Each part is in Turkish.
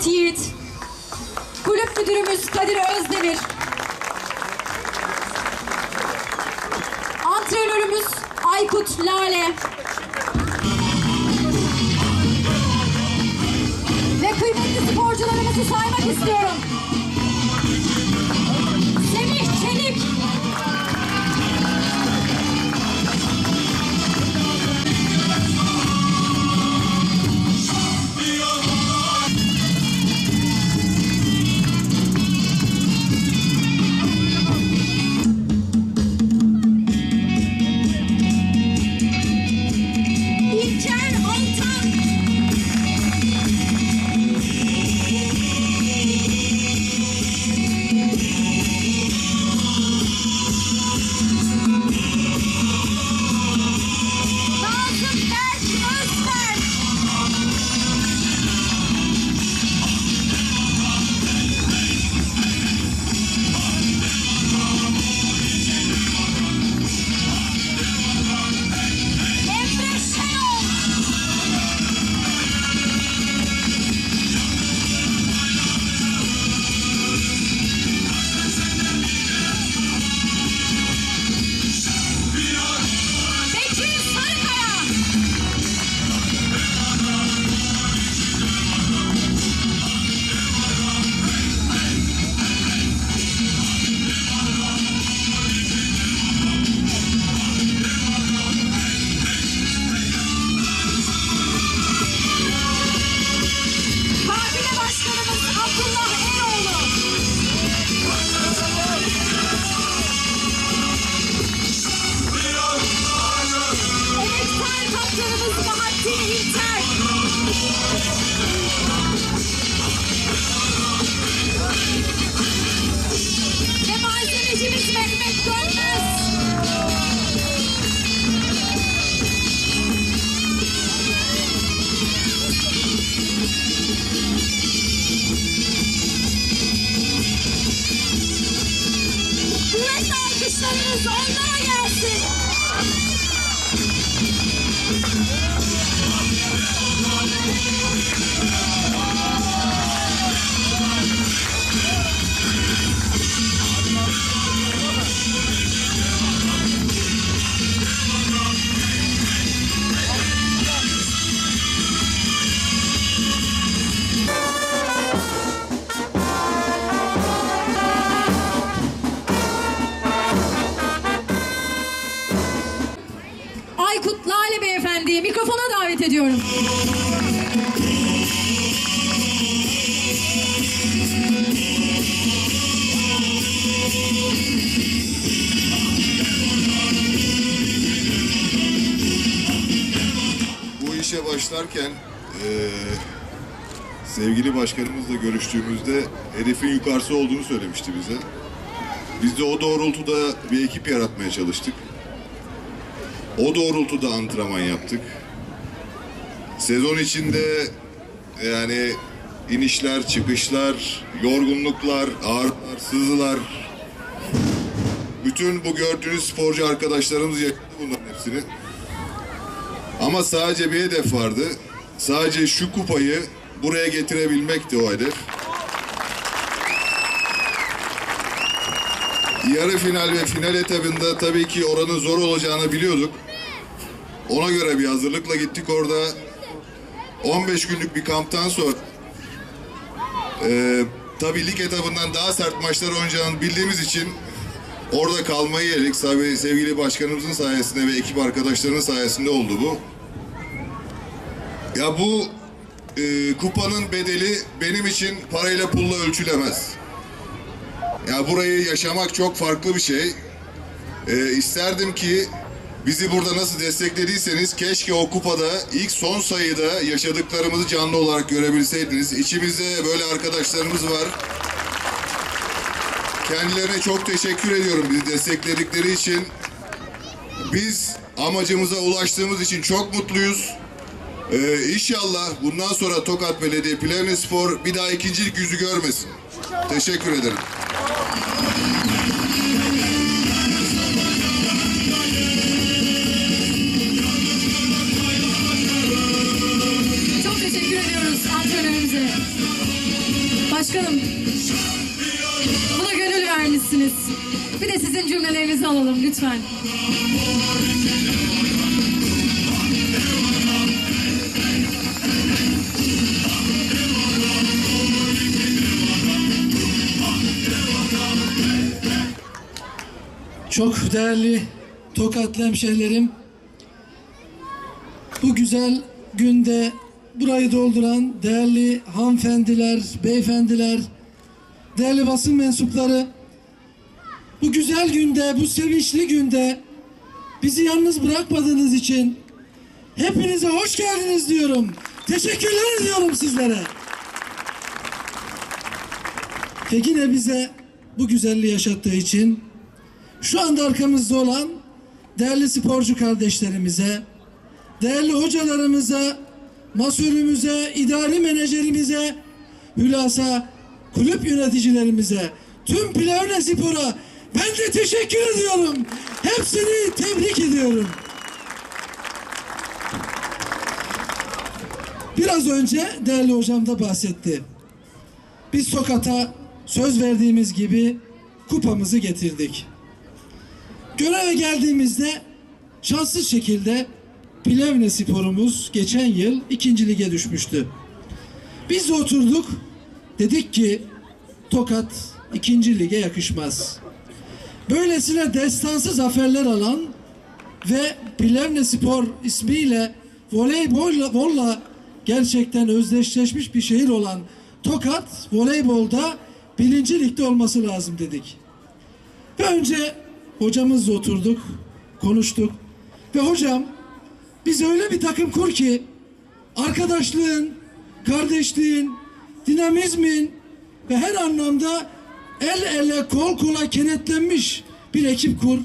Mehmet Yiğit, kulüp müdürümüz Kadir Özdemir, antrenörümüz Aykut Lale. Ve kıymetli sporcularımızı saymak istiyorum. Jimmy Smith, Miss Goldman. Başlarken eee, sevgili başkanımızla görüştüğümüzde hedefin yukarısı olduğunu söylemişti bize. Biz de o doğrultuda bir ekip yaratmaya çalıştık. O doğrultuda antrenman yaptık. Sezon içinde yani inişler, çıkışlar, yorgunluklar, ağrılar, sızılar, bütün bu gördüğünüz sporcu arkadaşlarımız yaşadı bunların hepsini. Ama sadece bir hedef vardı. Sadece şu kupayı buraya getirebilmekti o hedef. Yarı final ve final etabında tabii ki oranın zor olacağını biliyorduk. Ona göre bir hazırlıkla gittik orada. 15 günlük bir kamptan sonra e, tabii lig etabından daha sert maçlar oynayacağını bildiğimiz için orada kalmayı yedik. Sevgili başkanımızın sayesinde ve ekip arkadaşlarının sayesinde oldu bu. Ya bu e, kupanın bedeli benim için parayla pulla ölçülemez. Ya burayı yaşamak çok farklı bir şey. E, isterdim ki bizi burada nasıl desteklediyseniz keşke o kupada ilk son sayıda yaşadıklarımızı canlı olarak görebilseydiniz. İçimizde böyle arkadaşlarımız var. Kendilerine çok teşekkür ediyorum bizi destekledikleri için. Biz amacımıza ulaştığımız için çok mutluyuz. Ee, inşallah bundan sonra Tokat Belediye Plevne Spor bir daha ikincilik yüzü görmesin. Teşekkür ederim. Çok teşekkür ediyoruz antrenörümüze. Başkanım. Buna gönül vermişsiniz. Bir de sizin cümlelerinizi alalım lütfen. Çok değerli Tokatlı hemşehrilerim, bu güzel günde burayı dolduran değerli hanımefendiler, beyefendiler, değerli basın mensupları, bu güzel günde, bu sevinçli günde bizi yalnız bırakmadığınız için hepinize hoş geldiniz diyorum. Teşekkürler ediyorum sizlere. Peki ne bize bu güzelliği yaşattığı için şu anda arkamızda olan değerli sporcu kardeşlerimize, değerli hocalarımıza, masörümüze, idari menajerimize, hülasa kulüp yöneticilerimize, tüm Plevne Spor'a ben de teşekkür ediyorum. Hepsini tebrik ediyorum. Biraz önce değerli hocam da bahsetti. Biz Tokat'a söz verdiğimiz gibi kupamızı getirdik. Göreve geldiğimizde şanssız şekilde Plevne sporumuz geçen yıl ikinci lige düşmüştü. Biz de oturduk dedik ki Tokat ikinci lige yakışmaz. Böylesine destansı zaferler alan ve Plevne Spor ismiyle voleybolla volla gerçekten özdeşleşmiş bir şehir olan Tokat voleybolda birinci ligde olması lazım dedik. Ve önce hocamızla oturduk, konuştuk. Ve hocam biz öyle bir takım kur ki arkadaşlığın, kardeşliğin, dinamizmin ve her anlamda el ele kol kola kenetlenmiş bir ekip kur.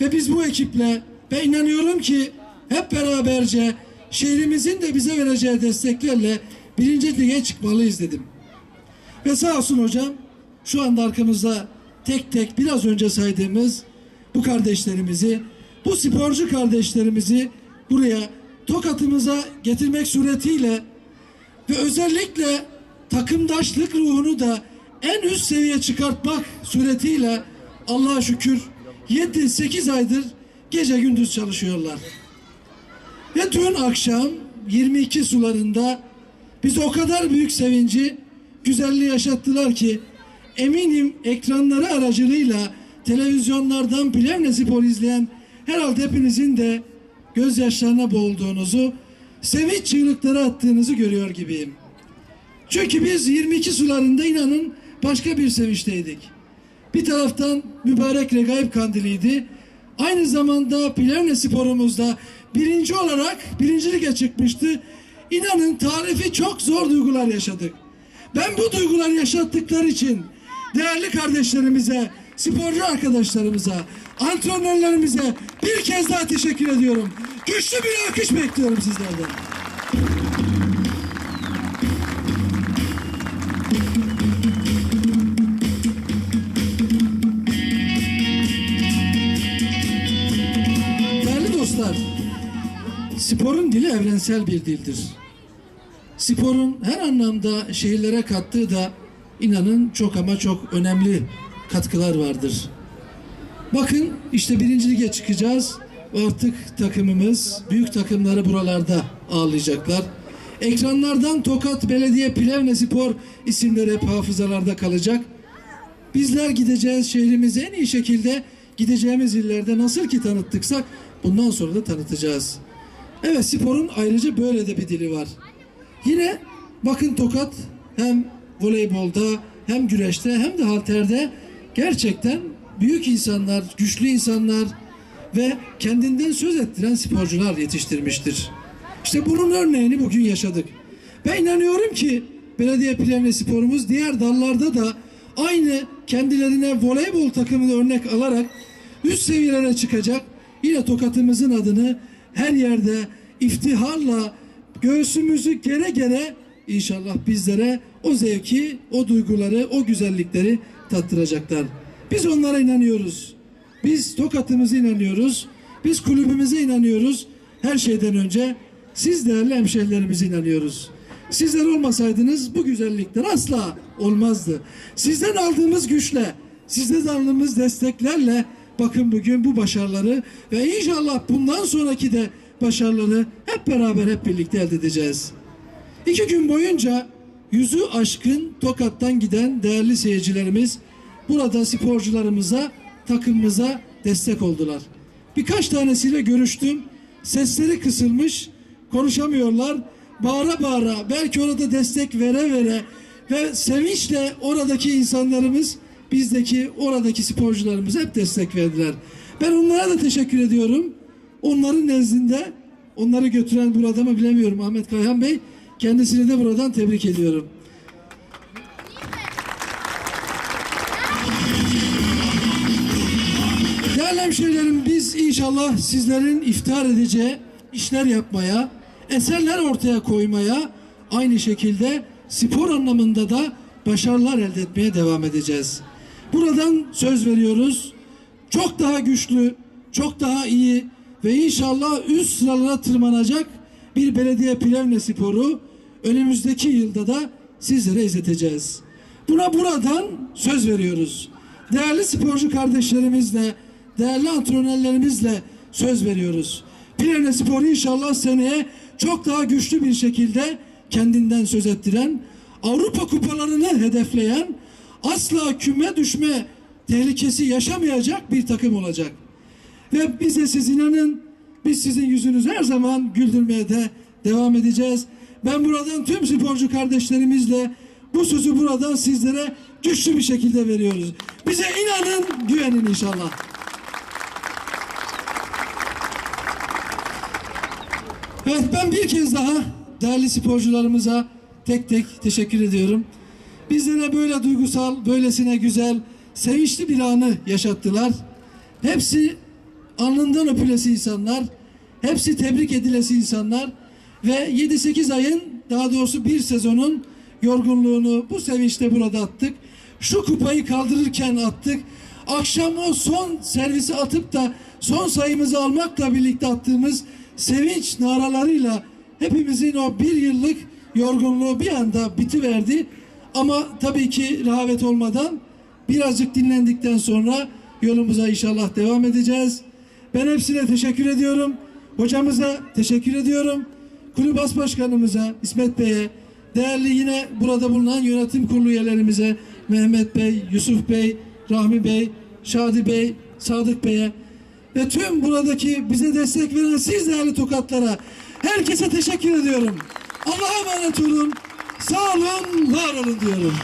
Ve biz bu ekiple ben inanıyorum ki hep beraberce şehrimizin de bize vereceği desteklerle birinci lige çıkmalıyız dedim. Ve sağ olsun hocam şu anda arkamızda tek tek biraz önce saydığımız bu kardeşlerimizi, bu sporcu kardeşlerimizi buraya tokatımıza getirmek suretiyle ve özellikle takımdaşlık ruhunu da en üst seviye çıkartmak suretiyle Allah'a şükür 7-8 aydır gece gündüz çalışıyorlar. Ve dün akşam 22 sularında bize o kadar büyük sevinci, güzelliği yaşattılar ki eminim ekranları aracılığıyla televizyonlardan Plevne Spor izleyen herhalde hepinizin de gözyaşlarına boğulduğunuzu, sevinç çığlıkları attığınızı görüyor gibiyim. Çünkü biz 22 sularında inanın başka bir sevinçteydik. Bir taraftan mübarek regaib kandiliydi. Aynı zamanda Plevne sporumuzda birinci olarak birinci lige çıkmıştı. İnanın tarifi çok zor duygular yaşadık. Ben bu duygular yaşattıkları için değerli kardeşlerimize, sporcu arkadaşlarımıza, antrenörlerimize bir kez daha teşekkür ediyorum. Güçlü bir alkış bekliyorum sizlerden. Değerli dostlar, sporun dili evrensel bir dildir. Sporun her anlamda şehirlere kattığı da inanın çok ama çok önemli katkılar vardır. Bakın işte birinci lige çıkacağız. Artık takımımız büyük takımları buralarda ağırlayacaklar. Ekranlardan Tokat Belediye Plevne Spor isimleri hep hafızalarda kalacak. Bizler gideceğiz şehrimizi en iyi şekilde gideceğimiz illerde nasıl ki tanıttıksak bundan sonra da tanıtacağız. Evet sporun ayrıca böyle de bir dili var. Yine bakın Tokat hem voleybolda hem güreşte hem de halterde gerçekten büyük insanlar, güçlü insanlar ve kendinden söz ettiren sporcular yetiştirmiştir. İşte bunun örneğini bugün yaşadık. Ben inanıyorum ki belediye Plevne sporumuz diğer dallarda da aynı kendilerine voleybol takımını örnek alarak üst seviyelere çıkacak. Yine tokatımızın adını her yerde iftiharla göğsümüzü gere gere inşallah bizlere o zevki, o duyguları, o güzellikleri tattıracaklar. Biz onlara inanıyoruz. Biz tokatımıza inanıyoruz. Biz kulübümüze inanıyoruz. Her şeyden önce siz değerli hemşehrilerimize inanıyoruz. Sizler olmasaydınız bu güzellikler asla olmazdı. Sizden aldığımız güçle, sizden aldığımız desteklerle bakın bugün bu başarıları ve inşallah bundan sonraki de başarıları hep beraber hep birlikte elde edeceğiz. İki gün boyunca yüzü aşkın Tokat'tan giden değerli seyircilerimiz burada sporcularımıza, takımımıza destek oldular. Birkaç tanesiyle görüştüm. Sesleri kısılmış, konuşamıyorlar. Bağıra bağıra, belki orada destek vere vere ve sevinçle oradaki insanlarımız, bizdeki oradaki sporcularımız hep destek verdiler. Ben onlara da teşekkür ediyorum. Onların nezdinde onları götüren burada mı bilemiyorum Ahmet Kayhan Bey. Kendisini de buradan tebrik ediyorum. Hemşehrilerim biz inşallah sizlerin iftar edeceği işler yapmaya, eserler ortaya koymaya, aynı şekilde spor anlamında da başarılar elde etmeye devam edeceğiz. Buradan söz veriyoruz. Çok daha güçlü, çok daha iyi ve inşallah üst sıralara tırmanacak bir belediye Plevne sporu önümüzdeki yılda da sizlere izleteceğiz. Buna buradan söz veriyoruz. Değerli sporcu kardeşlerimizle, değerli antrenörlerimizle söz veriyoruz. Plevne Spor inşallah seneye çok daha güçlü bir şekilde kendinden söz ettiren, Avrupa kupalarını hedefleyen, asla küme düşme tehlikesi yaşamayacak bir takım olacak. Ve bize siz inanın biz sizin yüzünüzü her zaman güldürmeye de devam edeceğiz. Ben buradan tüm sporcu kardeşlerimizle bu sözü buradan sizlere güçlü bir şekilde veriyoruz. Bize inanın, güvenin inşallah. Evet ben bir kez daha değerli sporcularımıza tek tek teşekkür ediyorum. Bizlere böyle duygusal, böylesine güzel, sevinçli bir anı yaşattılar. Hepsi alnından öpülesi insanlar, hepsi tebrik edilesi insanlar ve 7-8 ayın daha doğrusu bir sezonun yorgunluğunu bu sevinçte burada attık. Şu kupayı kaldırırken attık. Akşam o son servisi atıp da son sayımızı almakla birlikte attığımız sevinç naralarıyla hepimizin o bir yıllık yorgunluğu bir anda bitiverdi. Ama tabii ki rehavet olmadan birazcık dinlendikten sonra yolumuza inşallah devam edeceğiz. Ben hepsine teşekkür ediyorum. Hocamıza teşekkür ediyorum. Kulüp As Başkanımıza, İsmet Bey'e, değerli yine burada bulunan yönetim kurulu üyelerimize, Mehmet Bey, Yusuf Bey, Rahmi Bey, Şadi Bey, Sadık Bey'e ve tüm buradaki bize destek veren siz değerli tokatlara herkese teşekkür ediyorum. Allah'a emanet olun. Sağ olun, var olun diyorum.